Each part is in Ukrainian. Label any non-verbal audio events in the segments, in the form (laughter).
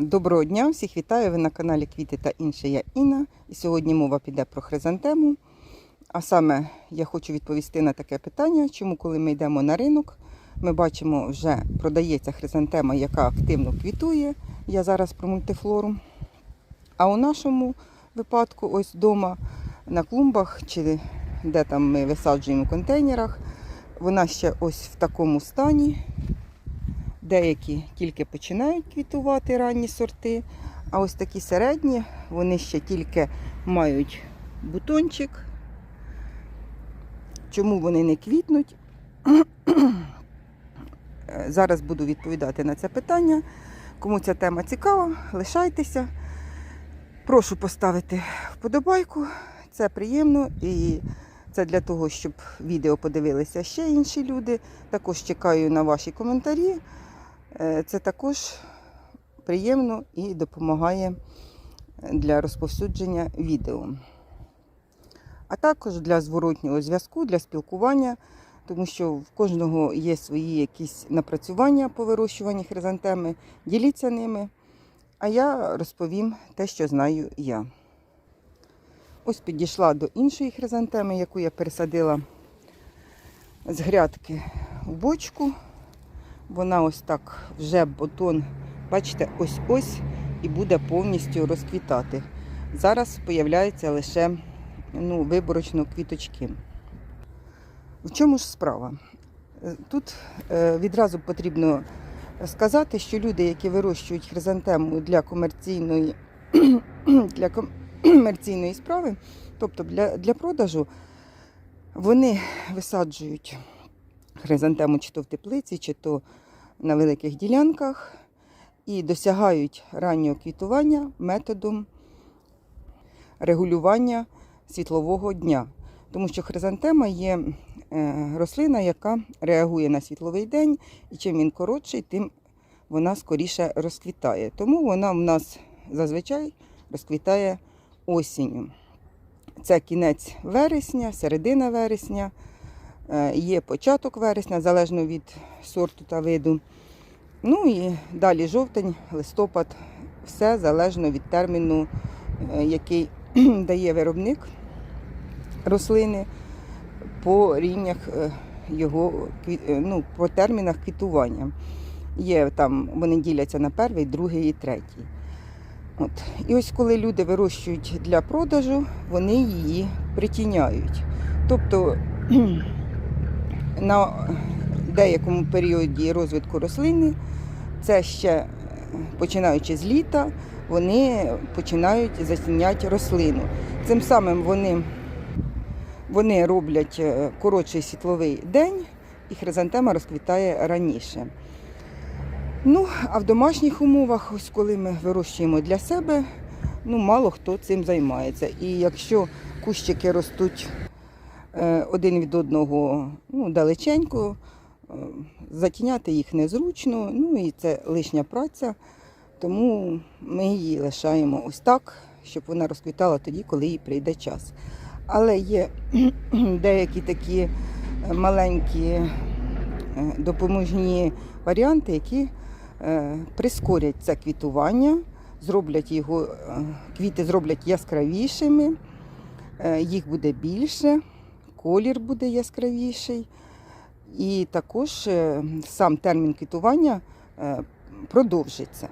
Доброго дня, всіх вітаю. Ви на каналі Квіти та інше. Я Інна. І сьогодні мова піде про хризантему. А саме я хочу відповісти на таке питання, чому, коли ми йдемо на ринок, ми бачимо, вже продається хризантема, яка активно квітує. Я зараз про мультифлору. А у нашому випадку, ось вдома на клумбах, чи де там ми висаджуємо в контейнерах, вона ще ось в такому стані. Деякі тільки починають квітувати ранні сорти, а ось такі середні, вони ще тільки мають бутончик. Чому вони не квітнуть? (clears throat) Зараз буду відповідати на це питання. Кому ця тема цікава, лишайтеся. Прошу поставити вподобайку. Це приємно і це для того, щоб відео подивилися ще інші люди. Також чекаю на ваші коментарі. Е, Це також приємно і допомагає для розповсюдження відео. А також для зворотнього зв'язку, для спілкування, тому що в кожного є свої якісь напрацювання по вирощуванні хризантеми. Діліться ними, а я розповім те, що знаю я. Ось підійшла до іншої хризантеми, яку я пересадила з грядки в бочку. Вона ось так вже бутон, бачите, ось-ось і буде повністю розквітати. Зараз появляються лише ну, виборочно квіточки. В чому ж справа? Тут е, відразу потрібно сказати, що люди, які вирощують хризантему для комерційної, (clears throat) для комерційної справи, тобто для, для продажу, вони висаджують хризантему чи то в теплиці, чи то на великих ділянках і досягають раннього квітування методом регулювання світлового дня. Тому що хризантема є е, рослина, яка реагує на світловий день, і чим він коротший, тим вона скоріше розквітає. Тому вона в нас зазвичай розквітає осінню. Це кінець вересня, середина вересня, є початок вересня, залежно від сорту та виду. Ну і далі жовтень, листопад, все залежно від терміну, е, який (clears throat) дає виробник рослини по рівнях е, його е, ну, по термінах квітування. Є там, вони діляться на перший, другий і третій. От. І ось коли люди вирощують для продажу, вони її притіняють. Тобто (clears throat) на деякому періоді розвитку рослини, це ще е, починаючи з літа, вони починають затіняти рослину. Цим самим вони, вони роблять е, коротший світловий день, і хризантема розквітає раніше. Ну, а в домашніх умовах, ось коли ми вирощуємо для себе, ну, мало хто цим займається. І якщо кущики ростуть один від одного ну, далеченько, е, затіняти їх незручно, ну і це лишня праця, тому ми її лишаємо ось так, щоб вона розквітала тоді, коли їй прийде час. Але є (clears throat) деякі такі е, маленькі е, допоможні варіанти, які е, прискорять це квітування, зроблять його, е, квіти зроблять яскравішими, е, їх буде більше, колір буде яскравіший. І також е, сам термін квітування е, продовжиться.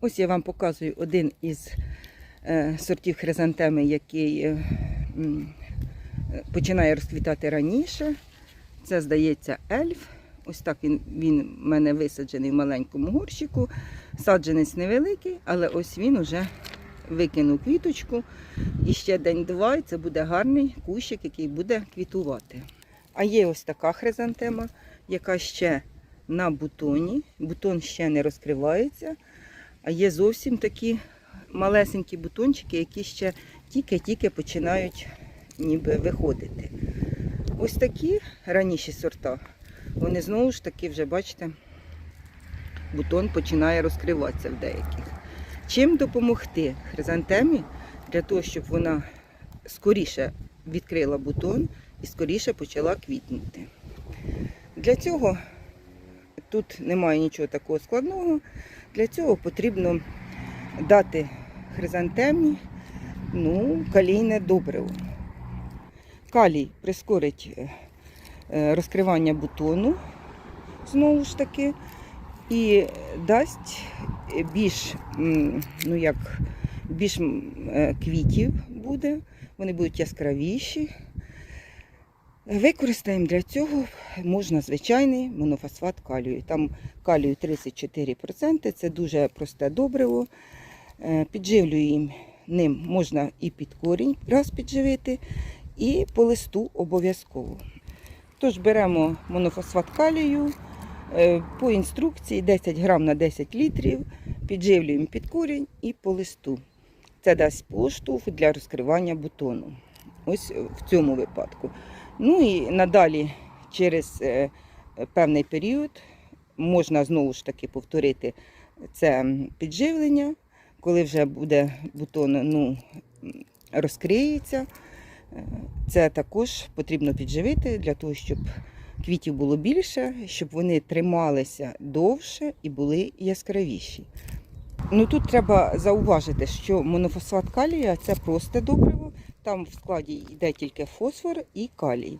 Ось я вам показую один із е, сортів хризантеми, який починає розквітати раніше. Це, здається, ельф. Ось так він, він в мене висаджений в маленькому горщику. Саджанець невеликий, але ось він уже викинув квіточку. І ще день-два, і це буде гарний кущик, який буде квітувати. А є ось така хризантема, яка ще на бутоні. Бутон ще не розкривається. А є зовсім такі малесенькі бутончики, які ще тільки-тільки починають ніби виходити. Ось такі раніші сорта. Вони знову ж таки вже, бачите, бутон починає розкриватися в деяких. Чим допомогти хризантемі для того, щоб вона скоріше відкрила бутон і скоріше почала квітнути. Для цього тут немає нічого такого складного. Для цього потрібно дати хризантемі ну, калійне добриво. Калій прискорить е, розкривання бутону, знову ж таки, і дасть більш, ну як, більш е, квітів буде, вони будуть яскравіші. Використаємо для цього можна звичайний монофосфат калію. Там калію 34%, це дуже просте добриво. Е, Підживлюємо ним можна і під корінь раз підживити, і по листу обов'язково. Тож беремо монофосфат калію по інструкції 10 грам на 10 літрів, підживлюємо під корінь і по листу. Це дасть поштовх для розкривання бутону. Ось в цьому випадку. Ну і надалі через е, певний період можна знову ж таки повторити це підживлення, коли вже буде бутон ну, розкриється. Е, Це також потрібно підживити для того, щоб квітів було більше, щоб вони трималися довше і були яскравіші. Ну тут треба зауважити, що монофосфат калія це просте добриво. Там в складі йде тільки фосфор і калій.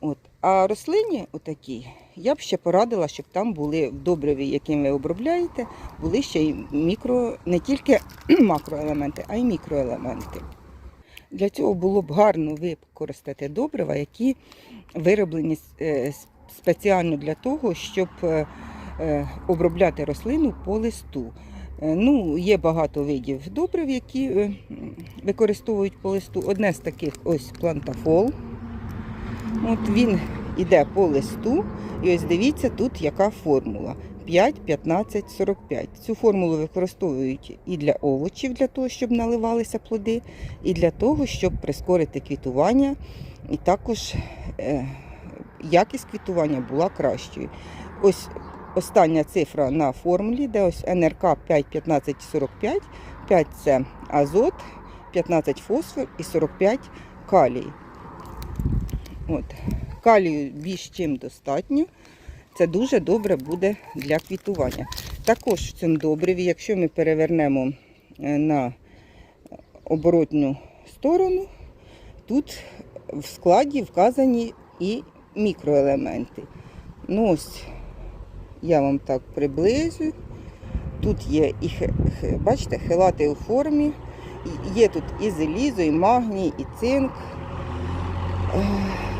От. А рослині, отакі, я б ще порадила, щоб там були в добриві, яким ви обробляєте, були ще й мікро, не тільки (clears throat) макроелементи, а й мікроелементи. Для цього було б гарно використати добрива, які вироблені е, спеціально для того, щоб е, е, обробляти рослину по листу. Ну, є багато видів добрив, які використовують по листу. Одне з таких ось плантафол. От він іде по листу. І ось дивіться, тут яка формула. 5, 15, 45. Цю формулу використовують і для овочів, для того, щоб наливалися плоди, і для того, щоб прискорити квітування, і також е, якість квітування була кращою. Ось остання цифра на формулі, де ось НРК 5, 15, 45. 5 це азот, 15 фосфор і 45 калій. От. Калію більш чим достатньо. Це дуже добре буде для квітування. Також в цьому добриві, якщо ми перевернемо е, на оборотну сторону, тут в складі вказані і мікроелементи. Ну ось я вам так приблизю. Тут є і бачите, хелати у формі. Є тут і залізо, і магній, і цинк. Е,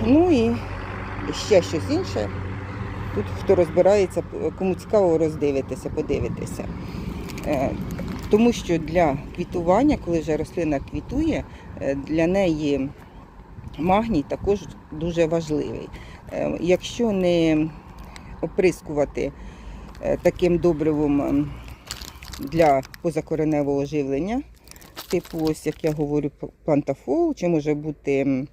Ну і ще щось інше. Тут хто розбирається, кому цікаво роздивитися, подивитися. Е, Тому що для квітування, коли вже рослина квітує, е, для неї магній також дуже важливий. Е, Якщо не оприскувати таким добривом для позакореневого живлення, типу, ось як я говорю, плантафол, чи може бути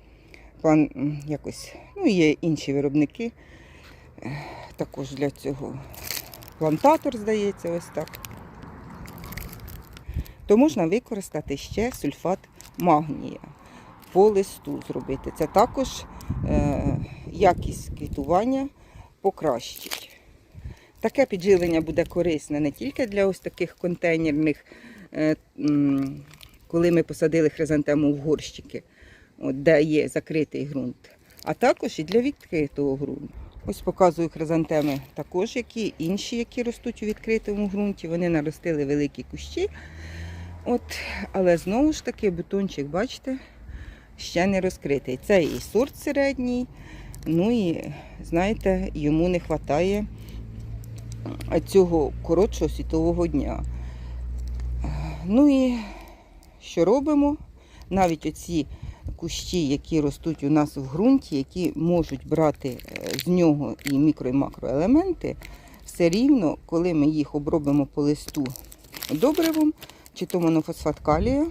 план якось, ну є інші виробники також для цього. Плантатор, здається, ось так. То можна використати ще сульфат магнія по листу зробити. Це також е, якість квітування покращить. Таке підживлення буде корисне не тільки для ось таких контейнерних, е, коли ми посадили хризантему в горщики, от, де є закритий ґрунт, а також і для відкритого ґрунту. Ось показую хризантеми також, які інші, які ростуть у відкритому ґрунті. Вони наростили великі кущі. От, але знову ж таки бутончик, бачите, ще не розкритий. Це і сорт середній, ну і знаєте, йому не вистачає цього коротшого світового дня. Ну і що робимо? Навіть оці кущі, які ростуть у нас в ґрунті, які можуть брати е, з нього і мікро і макроелементи, все рівно, коли ми їх обробимо по листу добривом, чи то монофосфат калія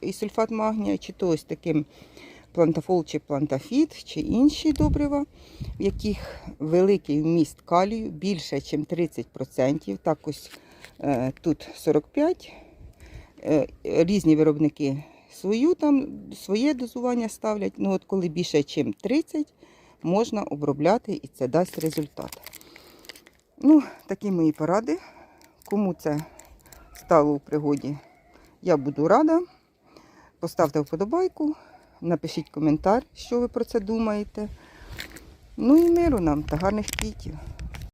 і, сульфат магнія, чи то ось таким плантафол чи плантафіт, чи інші добрива, в яких великий вміст калію, більше, ніж 30%. Так ось е, тут 45. Е, різні виробники свою там, своє дозування ставлять. Ну от коли більше, ніж 30, можна обробляти і це дасть результат. Ну, такі мої поради. Кому це стало у пригоді, я буду рада. Поставте вподобайку, напишіть коментар, що ви про це думаєте. Ну і миру нам та гарних квітів.